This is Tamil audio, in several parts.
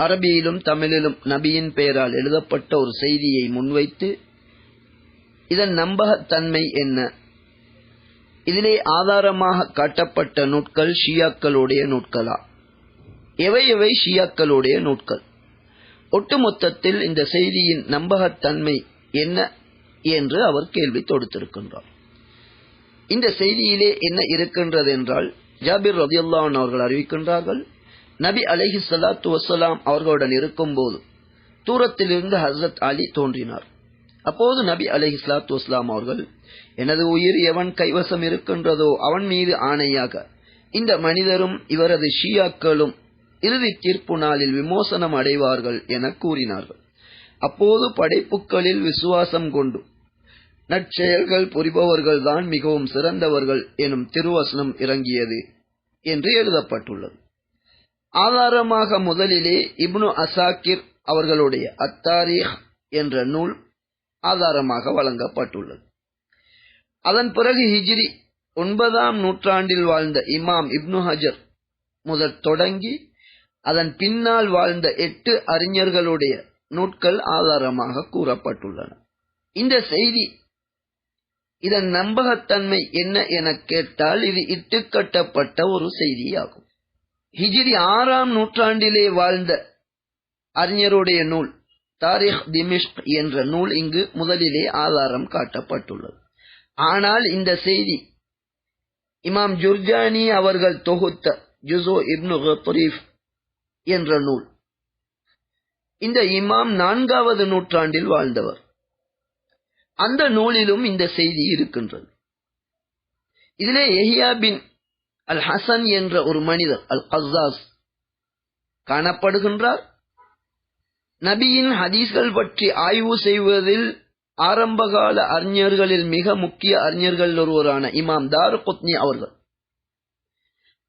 அரபியிலும் தமிழிலும் நபியின் பெயரால் எழுதப்பட்ட ஒரு செய்தியை முன்வைத்து இதன் நம்பகத்தன்மை என்ன? இதிலே ஆதாரமாக காட்டப்பட்ட நூட்கள் ஷியாக்களுடைய நூட்களா? எவை எவை ஷியாக்களுடைய நூட்கள்? ஒட்டுமொத்தத்தில் இந்த செய்தியின் நம்பகத்தன்மை என்ன என்று அவர் கேள்வி தொடுத்திருக்கின்றார். இந்த செய்தியிலே என்ன இருக்கின்றது என்றால் ஜாபிர் ரதியுல்லான் அவர்கள் அறிவிக்கின்றார்கள் நபி அலஹி சலாத்து வசலாம் அவர்களுடன் இருக்கும்போது தூரத்திலிருந்து ஹசரத் அலி தோன்றினார். அப்போது நபி அலஹி சலாத்து வஸ்லாம் அவர்கள் எனது உயிர் எவன் கைவசம் இருக்கின்றதோ அவன் மீது ஆணையாக இந்த மனிதரும் இவரது ஷியாக்களும் இறுதி தீர்ப்பு நாளில் விமோசனம் அடைவார்கள் என கூறினார்கள். அப்போது படைப்புகளில் விசுவாசம் கொண்டு நற்செயல்கள் புரிபவர்கள் தான் மிகவும் சிறந்தவர்கள் எனும் திருவசனம் இறங்கியது என்று எழுதப்பட்டுள்ளது. ஆதாரமாக முதலிலே இப்னு அசாக்கிர் அவர்களுடைய அத்தாரீஹ் என்ற நூல் ஆதாரமாக வழங்கப்பட்டுள்ளது. அதன் பிறகு ஹிஜ்ரி ஒன்பதாம் நூற்றாண்டில் வாழ்ந்த இமாம் இப்னு ஹஜர் முதல் தொடங்கி அதன் பின்னால் வாழ்ந்த எட்டு அறிஞர்களுடைய நூட்கள் ஆதாரமாக கூறப்பட்டுள்ளன. இந்த செய்தி இதன் நம்பகத்தன்மை என்ன என கேட்டால் இது இட்டுக்கட்டப்பட்ட ஒரு செய்தியாகும். ஹிஜிரி ஆறாம் நூற்றாண்டிலே வாழ்ந்த அறிஞருடைய நூல் தாரிக் திமிஷ்க் என்ற நூல் இங்கு முதலிலே ஆதாரம் காட்டப்பட்டுள்ளது. ஆனால் இந்த செய்தி இமாம் ஜுர்ஜானி அவர்கள் தொகுத்த ஜுசோ இப்னு ஹரீஃப் என்ற நூல் இந்த இமாம் நான்காவது நூற்றாண்டில் வாழ்ந்தவர். அந்த நூலிலும் இந்த செய்தி இருக்கின்றது. இதிலே எஹியா பின் அல் ஹசன் என்ற ஒரு மனிதர் அல் கசாஸ் காணப்படுகின்றார். நபியின் ஹதீஸ்கள் பற்றி ஆய்வு செய்வதில் ஆரம்பகால அறிஞர்களில் மிக முக்கிய அறிஞர்கள் ஒருவரான இமாம் தாரு குத்னி அவர்கள்.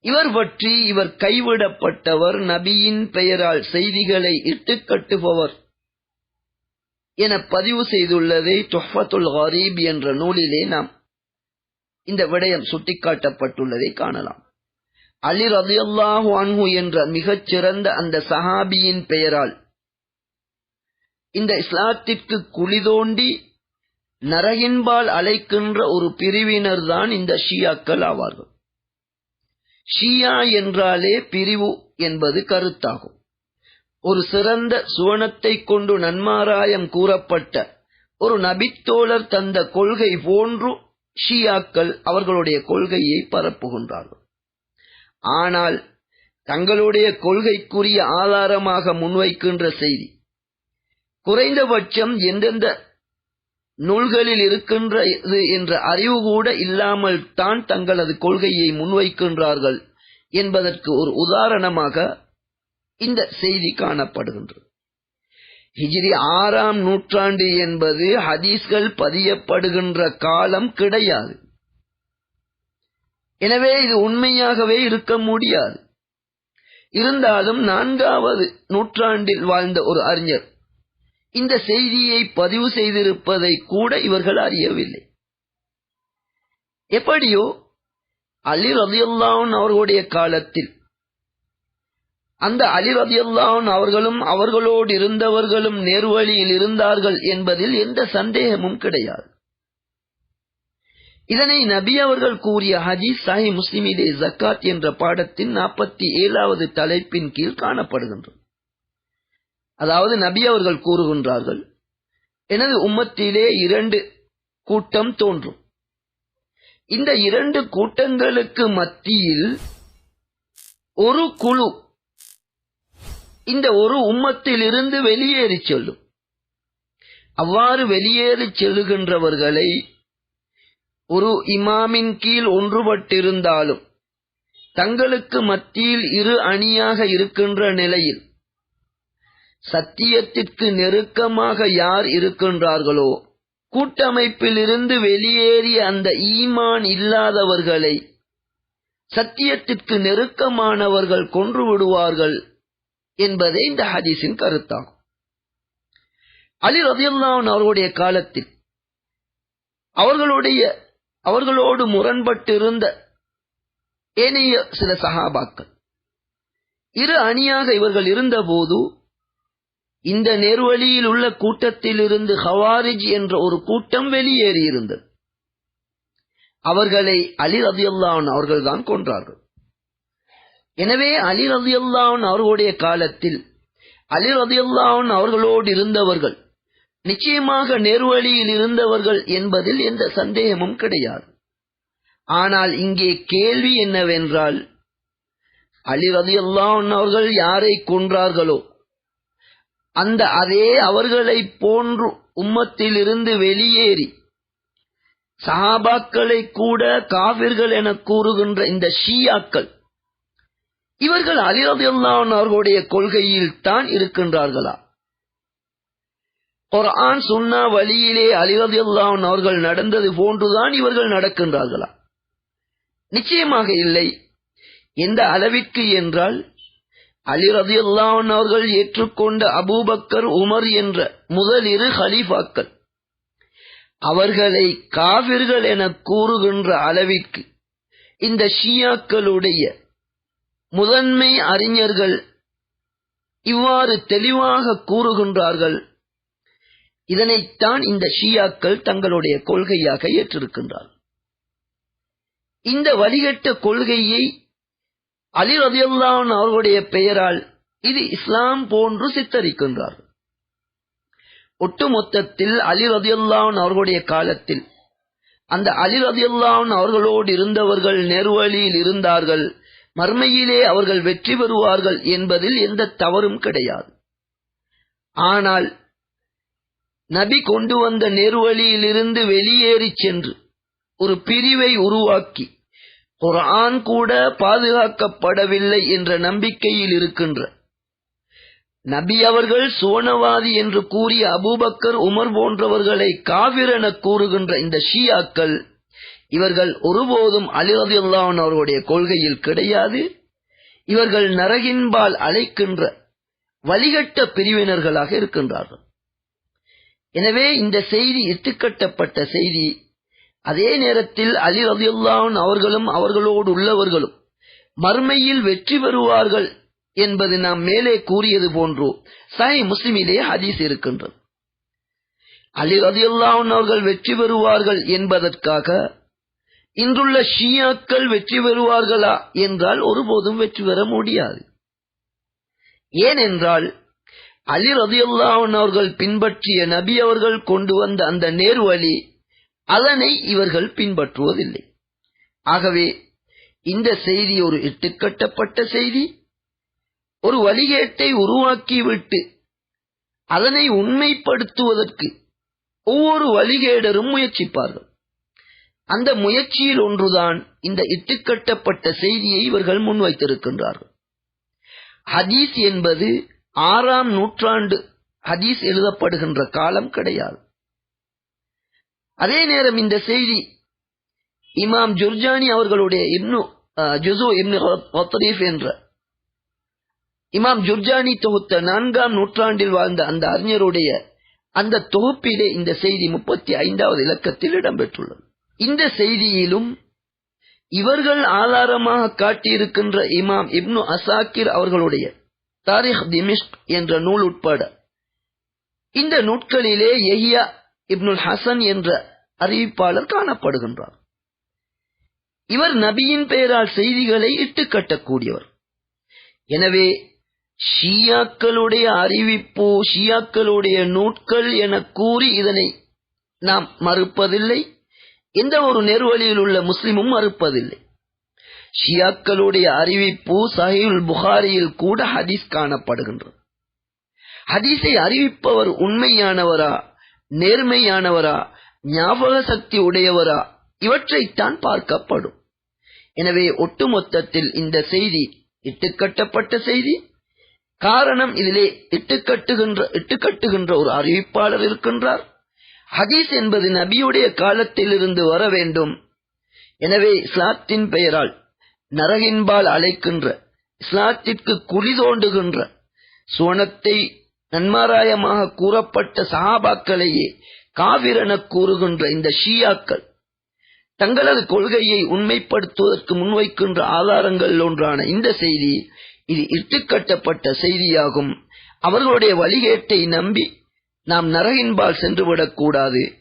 இவர் பற்றி இவர் கைவிடப்பட்டவர் நபியின் பெயரால் செய்திகளை இட்டுக்கட்டுபவர் என பதிவு செய்துள்ளதை தொஹத்துல் ஹரீப் என்ற நூலிலே நாம் இந்த விடயம் சுட்டிக்காட்டப்பட்டுள்ளதை காணலாம். அலி ரதியுல்லாஹு அன்ஹு என்ற மிகச் சிறந்த அந்த சஹாபியின் பெயரால் இந்த இஸ்லாத்திற்கு குளிதோண்டி நரகின்பால் அழைக்கின்ற ஒரு பிரிவினர் தான் இந்த ஷியாக்கள் ஆவார்கள். ஷியா என்றாலே பிரிவு என்பது கருத்தாகும். ஒரு சிறந்த சுவனத்தை கொண்டு நன்மாராயம் கூறப்பட்ட ஒரு நபித்தோழர் தந்த கொள்கை போன்று ஷியாக்கள் அவர்களுடைய கொள்கையை பரப்புகின்றார்கள். ஆனால் தங்களுடைய கொள்கைக்குரிய ஆதாரமாக முன்வைக்கின்ற செய்தி குறைந்தபட்சம் எந்தெந்த நூல்களில் இருக்கின்றது என்ற அறிவு கூட இல்லாமல் தான் தங்களது கொள்கையை முன்வைக்கின்றார்கள் என்பதற்கு ஒரு உதாரணமாக இந்த செய்தி காணப்படுகின்றது. ஹிஜ்ரி ஆறாம் நூற்றாண்டு என்பது ஹதீஸ்கள் பதியப்படுகின்ற காலம் கிடையாது. எனவே இது உண்மையாகவே இருக்க முடியாது. இருந்தாலும் நான்காவது நூற்றாண்டில் வாழ்ந்த ஒரு அறிஞர் இந்த செய்தியை பதிவு செய்திருப்பதை கூட இவர்கள் அறியவில்லை. எப்படியோ அலி ரதியுல்லான் அவர்களுடைய காலத்தில் அந்த அலிரதியல்லான் அவர்களும் அவர்களோடு இருந்தவர்களும் நேர்வழியில் இருந்தார்கள் என்பதில் எந்த சந்தேகமும் கிடையாது. இதனை நபி அவர்கள் கூறிய ஹஜீஸ் சாஹி முஸ்லிமிலே ஜக்காத் என்ற பாடத்தின் நாற்பத்தி ஏழாவது தலைப்பின் கீழ் காணப்படுகின்றது. அதாவது நபி அவர்கள் கூறுகின்றார்கள் எனது உம்மத்திலே இரண்டு கூட்டம் தோன்றும். இந்த இரண்டு கூட்டங்களுக்கு மத்தியில் ஒரு குழு இந்த ஒரு உம்மத்திலிருந்து வெளியேறி செல்லும். அவ்வாறு வெளியேறி செல்லுகின்றவர்களை ஒரு இமாமின் கீழ் ஒன்றுபட்டிருந்தாலும் தங்களுக்கு மத்தியில் இரு அணியாக இருக்கின்ற நிலையில் சத்தியத்திற்கு நெருக்கமாக யார் இருக்கின்றார்களோ கூட்டமைப்பிலிருந்து வெளியேறிய அந்த ஈமான் இல்லாதவர்களை சத்தியத்திற்கு நெருக்கமானவர்கள் கொன்று விடுவார்கள் என்பதே இந்த ஹதீஸின் கருத்தாகும். அலி ரதியுல்லான் அவர்களுடைய காலத்தில் அவர்களுடைய அவர்களோடு முரண்பட்டிருந்த ஏனைய சில சகாபாக்கள் இரு அணியாக இவர்கள் இருந்தபோது இந்த நேர்வழியில் உள்ள கூட்டத்திலிருந்து ஹவாரிஜ் என்ற ஒரு கூட்டம் வெளியேறியிருந்தது. அவர்களை அலி ரதியுல்லான் அவர்கள்தான் கொன்றார்கள். எனவே அலி ரதியுல்லான் அவர்களுடைய காலத்தில் அலி ரதியுல்லான் அவர்களோடு இருந்தவர்கள் நிச்சயமாக நேர்வழியில் இருந்தவர்கள் என்பதில் எந்த சந்தேகமும் கிடையாது. ஆனால் இங்கே கேள்வி என்னவென்றால் அலி ரதியுல்லான் அவர்கள் யாரை கொன்றார்களோ அந்த அதே அவர்களை போன்று உம்மத்திலிருந்து வெளியேறி சஹாபாக்களை கூட காவிர்கள் என கூறுகின்ற இந்த ஷியாக்கள் இவர்கள் அலிரதியுல்லான் அவர்களுடைய கொள்கையில் தான் இருக்கின்றார்களா? குர்ஆன் சுன்னா வழியிலே அலிரதியுல்லான் அவர்கள் நடந்தது போன்றுதான் இவர்கள் நடக்கின்றார்களா? நிச்சயமாக இல்லை. எந்த அளவிற்கு என்றால் அலி ரதியுல்லான் அவர்கள் ஏற்றுக்கொண்ட அபூபக்கர் உமர் என்ற முதல் இரு ஹலீஃபாக்கள் அவர்களை காவிர்கள் என கூறுகின்ற அளவிற்கு இந்த ஷியாக்களுடைய முதன்மை அறிஞர்கள் இவ்வாறு தெளிவாக கூறுகின்றார்கள். இதனைத்தான் இந்த ஷியாக்கள் தங்களுடைய கொள்கையாக ஏற்றிருக்கின்றார். இந்த வழிகட்ட கொள்கையை அலி ரதியுல்லான் அவர்களுடைய பெயரால் இது இஸ்லாம் போன்று சித்தரிக்கின்றார் ஒட்டுமொத்தத்தில் அலி ரதியுல்லான் அவர்களுடைய காலத்தில் அந்த அலி ரதியுல்லான் அவர்களோடு இருந்தவர்கள் நெருவழியில் இருந்தார்கள். மர்மையிலே அவர்கள் வெற்றி பெறுவார்கள் என்பதில் எந்த தவறும் கிடையாது. ஆனால் நபி கொண்டு வந்த நெருவழியிலிருந்து வெளியேறி சென்று ஒரு பிரிவை உருவாக்கி குரான் கூட பாதுகாக்கப்படவில்லை என்ற நம்பிக்கையில் இருக்கின்ற நபி அவர்கள் சுவனவாதி என்று கூறிய அபூபக்கர் உமர் போன்றவர்களை காவிரென கூறுகின்ற இந்த ஷியாக்கள் இவர்கள் ஒருபோதும் அலிரதியுல்லான் அவர்களுடைய கொள்கையில் கிடையாது. இவர்கள் நரகின்பால் அழைக்கின்ற வழிகட்ட பிரிவினர்களாக இருக்கின்றார்கள். எனவே இந்த செய்தி இட்டுக்கட்டப்பட்ட செய்தி அதே நேரத்தில் அலி ரதியுல்லான் அவர்களும் அவர்களோடு உள்ளவர்களும் மறுமையில் வெற்றி பெறுவார்கள் என்பது நாம் மேலே கூறியது போன்றோ சாய் முஸ்லிமிலே ஹதீஸ் இருக்கின்றது. அலி ரதியுல்லான் அவர்கள் வெற்றி பெறுவார்கள் என்பதற்காக இன்றுள்ள ஷியாக்கள் வெற்றி பெறுவார்களா என்றால் ஒருபோதும் வெற்றி பெற முடியாது. ஏனென்றால் அலி ரதியுல்லாவன் அவர்கள் பின்பற்றிய நபி அவர்கள் கொண்டு வந்த அந்த நேர்வழி அதனை இவர்கள் பின்பற்றுவதில்லை. ஆகவே இந்த செய்தி ஒரு இட்டுக்கட்டப்பட்ட செய்தி. ஒரு வழிகேட்டை உருவாக்கிவிட்டு அதனை உண்மைப்படுத்துவதற்கு ஒவ்வொரு வழிகேடரும் முயற்சிப்பார்கள். அந்த முயற்சியில் ஒன்றுதான் இந்த இட்டுக்கட்டப்பட்ட செய்தியை இவர்கள் முன்வைத்திருக்கின்றார்கள். ஹதீஸ் என்பது ஆறாம் நூற்றாண்டு ஹதீஸ் எழுதப்படுகின்ற காலம் கிடையாது. அதே நேரம் இந்த செய்தி இமாம் ஜுர்ஜானி அவர்களுடைய இப்னு ஜுசு இப்னு என்ற இமாம் ஜுர்ஜானி தொகுத்த நான்காம் நூற்றாண்டில் வாழ்ந்த அந்த அறிஞருடைய அந்த தொகுப்பிலே இந்த செய்தி முப்பத்தி ஐந்தாவது இலக்கத்தில் இடம்பெற்றுள்ளது. இந்த செய்தியிலும் இவர்கள் ஆதாரமாக காட்டியிருக்கின்ற இமாம் இப்னு அசாக்கிர் அவர்களுடைய தாரிக் திமிஷ்க் என்ற நூல் உட்பட இந்த நூட்களிலே எஹியா இப்னுல் ஹசன் என்ற அறிவிப்பாளர் காணப்படுகின்றார். இவர் நபியின் பெயரால் செய்திகளை இட்டுக்கட்டக்கூடியவர் எனவே ஷியாக்களுடைய அறிவிப்பு ஷியாக்களுடைய நூட்கள் என கூறி இதனை நாம் மறுப்பதில்லை. எந்த ஒரு நெருவழியில் உள்ள முஸ்லிமும் மறுப்பதில்லை. ஷியாக்களுடைய அறிவிப்பு சஹீல் புகாரியில் கூட ஹதீஸ் காணப்படுகின்றது. ஹதீஸை அறிவிப்பவர் உண்மையானவரா நேர்மையானவரா ஞாபக சக்தி உடையவரா இவற்றைத்தான் பார்க்கப்படும். எனவே ஒட்டுமொத்தத்தில் இந்த செய்தி இட்டுக்கட்டப்பட்ட செய்தி. காரணம் இதிலே இட்டுக்கட்டுகின்ற இட்டுக்கட்டுகின்ற ஒரு அறிவிப்பாளர் இருக்கின்றார். ஹதீஸ் என்பது நபியுடைய காலத்திலிருந்து வர வேண்டும். எனவே இஸ்லாத்தின் பெயரால் நரகின்பால் அழைக்கின்ற இஸ்லாத்திற்கு குழி தோண்டுகின்ற சுவனத்தை நன்மாராயமாக கூறப்பட்ட சஹாபாக்களையே காவிரென கூறுகின்ற இந்த ஷியாக்கள் தங்களது கொள்கையை உண்மைப்படுத்துவதற்கு முன்வைக்கின்ற ஆதாரங்கள் ஒன்றான இந்த செய்தி இது இட்டுக்கட்டப்பட்ட செய்தியாகும். அவர்களுடைய வழிகேட்டை நம்பி நாம் நரகின்பால் சென்றுவிடக் கூடாது.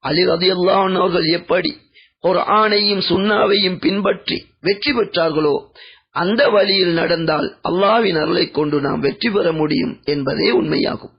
அலி ரதியுல்லாஹன் அவர்கள் எப்படி ஒரு ஆணையும் சுண்ணாவையும் பின்பற்றி வெற்றி பெற்றார்களோ அந்த வழியில் நடந்தால் அல்லாவின் அருளைக் கொண்டு நாம் வெற்றி பெற முடியும் என்பதே உண்மையாகும்.